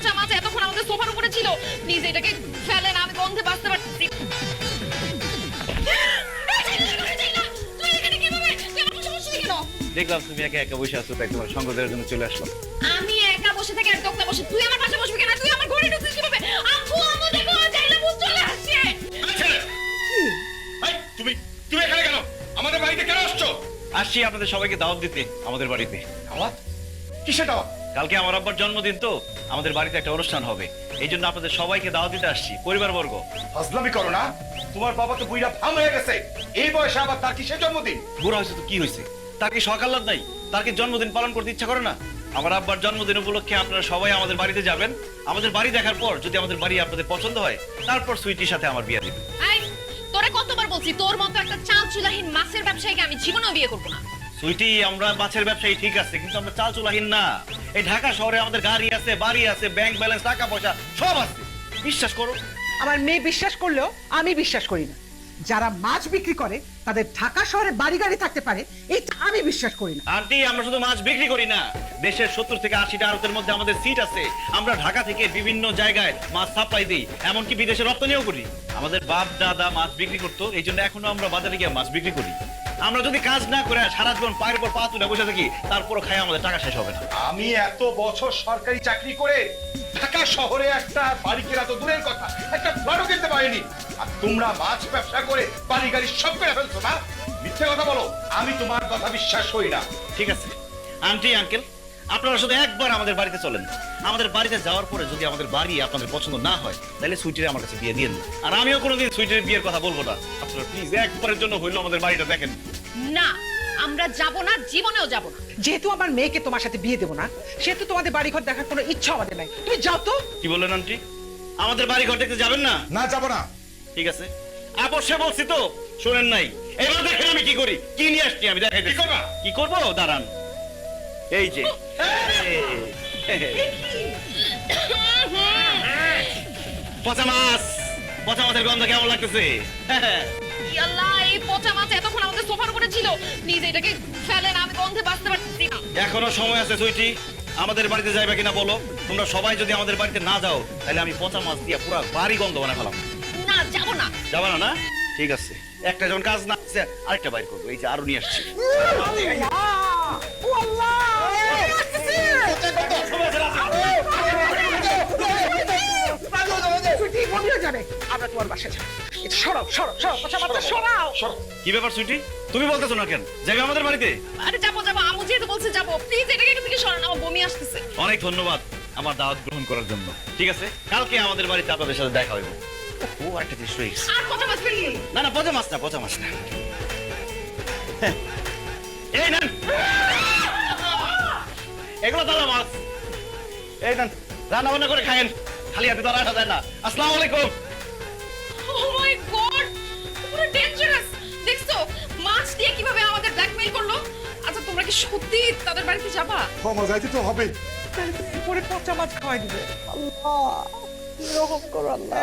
পচা মাছ এতক্ষণ আমাদের সোফার উপরে ছিল। প্লিজ এটাকে ফেলেন আমি গন্ধে বাঁচতে পারছি তুই এখানে কীভাবে? তুই আমার সমস্যা কেন? দেখলাম তুমি একা একা বসে আছো তাই তোমার সঙ্গ দেওয়ার জন্য চলে আসলাম। আমি একা বসে থাকি আর দোকনা বসে তুই আমার পাশে বসবি কেন? তুই আমার ঘরে ঢুকছিস কীভাবে? আম্মু আম্মু দেখো জাইলা ভূত চলে আসছে। এই, তুমি তুমি এখানে কেন? আমাদের বাড়িতে কেন আসছো? আসছি আপনাদের সবাইকে দাওয়াত দিতে আমাদের বাড়িতে। দাওয়াত? কিসে দাওয়াত? কালকে আমার আব্বার জন্মদিন তো আমাদের বাড়িতে একটা অনুষ্ঠান হবে। এই জন্য আপনাদের সবাইকে দাওয়াত দিতে আসছি পরিবারবর্গ। ফাজলামি করো না। তোমার বাবা তো বুইরা ভাম হয়ে গেছে। এই বয়সে আবার তার কিসের জন্মদিন? বুড়া হয়েছে তো কি হয়েছে? তার কি সকাল লাভ নাই? তার কি জন্মদিন পালন করতে ইচ্ছা করে না? আমার আব্বার জন্মদিন উপলক্ষে আপনারা সবাই আমাদের বাড়িতে যাবেন। আমাদের বাড়ি দেখার পর যদি আমাদের বাড়ি আপনাদের পছন্দ হয় তারপর সুইটির সাথে আমার বিয়ে দিবেন। এই তোরে কতবার বলছি তোর মতো একটা চাল চুলাহীন মাছের ব্যবসায়ীকে আমি জীবনেও বিয়ে করব না। সুইটি, আমরা মাছের ব্যবসায়ী, ঠিক আছে, কিন্তু আমরা চাল চুলাহীন না। এই ঢাকা শহরে আমাদের গাড়ি আছে, বাড়ি আছে ব্যাংক ব্যালেন্স টাকা পয়সা, সব আছে। বিশ্বাস করো। আমার মেয়ে বিশ্বাস করলেও আমি বিশ্বাস করি না। যারা মাছ বিক্রি করে তাদের ঢাকা শহরে বাড়ি গাড়ি থাকতে পারে এটা আমি বিশ্বাস করি না। আন্টি আমরা শুধু মাছ বিক্রি করি না। দেশের সত্তর থেকে আশিটা আড়তের মধ্যে আমাদের সিট আছে। আমরা ঢাকা থেকে বিভিন্ন জায়গায় মাছ সাপ্লাই দিই এমনকি বিদেশে রপ্তানিও করি। আমাদের বাপ দাদা মাছ বিক্রি করতো এই জন্য এখনও আমরা বাজারে গিয়ে মাছ বিক্রি করি। আমরা যদি কাজ না করে সারা জীবন পায়ের পর পা তুলে বসে থাকি তারপরও খাই আমাদের টাকা শেষ হবে না। আমি এত বছর সরকারি চাকরি করে ঢাকা শহরে একটা বাড়ি কেনা তো দূরের কথা একটা ফ্ল্যাটও কিনতে পারিনি। তোমরা মাছ ব্যবসা করে বাড়ি গাড়ি সব করে ফেলছো না? মিথ্যে কথা বলো। আমি তোমার কথা বিশ্বাস করি না। ঠিক আছে? আন্টি আঙ্কেল আপনারা শুধু একবার আমাদের বাড়িতে চলেন। আমাদের বাড়িতে যাওয়ার পরে যদি আমাদের বাড়ি আপনাদের পছন্দ না হয় তাহলে সুইটির আমার কাছে বিয়ে দিয়ে দিন। আর আমিও কোনোদিন সুইটির বিয়ের কথা বলব না। আপনারা প্লিজ একবারের জন্য হইল আমাদের বাড়িটা দেখেন। না আমরা যাব না জীবনেও যাব না। যেহেতু আমার মেয়েকে তোমার সাথে বিয়ে দেবো না সেহেতু তোমাদের বাড়ি ঘর দেখার কোনো ইচ্ছা আমাদের নাই। তুমি যাও তো। কি বললেন আন্টি আমাদের বাড়ি ঘর দেখতে যাবেন না? না যাব না। ঠিক আছে? অবশ্যই বলছি তো শোনেন নাই। এবার দেখেন আমি কি করি। কি নিয়ে আসছি আমি? দেখাই করবা? কি করব? দাঁড়ান। এই যে। পচা মাছ। পচা মাছের গন্ধ কেমন লাগতেছে? এখনও সময় আছে সুইটি আমাদের বাড়িতে যাইবে কিনা বলো? তোমরা সবাই যদি আমাদের বাড়িতে না যাও তাহলে আমি পচা মাছ দিয়ে পুরো বাড়ি গন্ধ বানা ফেলাম। যাব না। যাবা না না? ঠিক আছে। একটা যখন কাজ না আছে আরেকটা বাইর করব। এই যে আরও নিয়ে আসছি। আমরা তোমার বাসায় কথাবার্তা সরাও কি ব্যাপার সুইটি? তুমি বলতেছো না কেন? যাবে আমাদের বাড়িতে? আরে যাব যাব। আমু যেহেতু বলছে যাব প্লিজ এটাকে এখান থেকে সরান। আমার বমি আসতেছে। অনেক ধন্যবাদ আমার দাওয়াত গ্রহণ করার জন্য। ঠিক আছে? কালকে আমাদের বাড়িতে আপনাদের সাথে দেখা হইব। ও একটা রয়ে আর পচা মাছ ফেলি না না পচা মাছ না পচা মাছ না। এই নেন। এগুলো দাদা মাছ। এই নেন রান্না বান্না করে খায়েন খালি হাতে তো রাখা যায় না। আসসালামু আলাইকুম। ও মাই গড পুরো ডেঞ্জারাস দেখছ মাছ দিয়ে কীভাবে আমাদের ব্ল্যাকমেইল করল? আচ্ছা তোমরা কি সত্যি তাদের বাড়িতে যাবা? ক্ষমা যাইতে তো হবে। পরে পচা মাছ খাওয়াই দিবে। আল্লাহ এরকম করো আল্লাহ।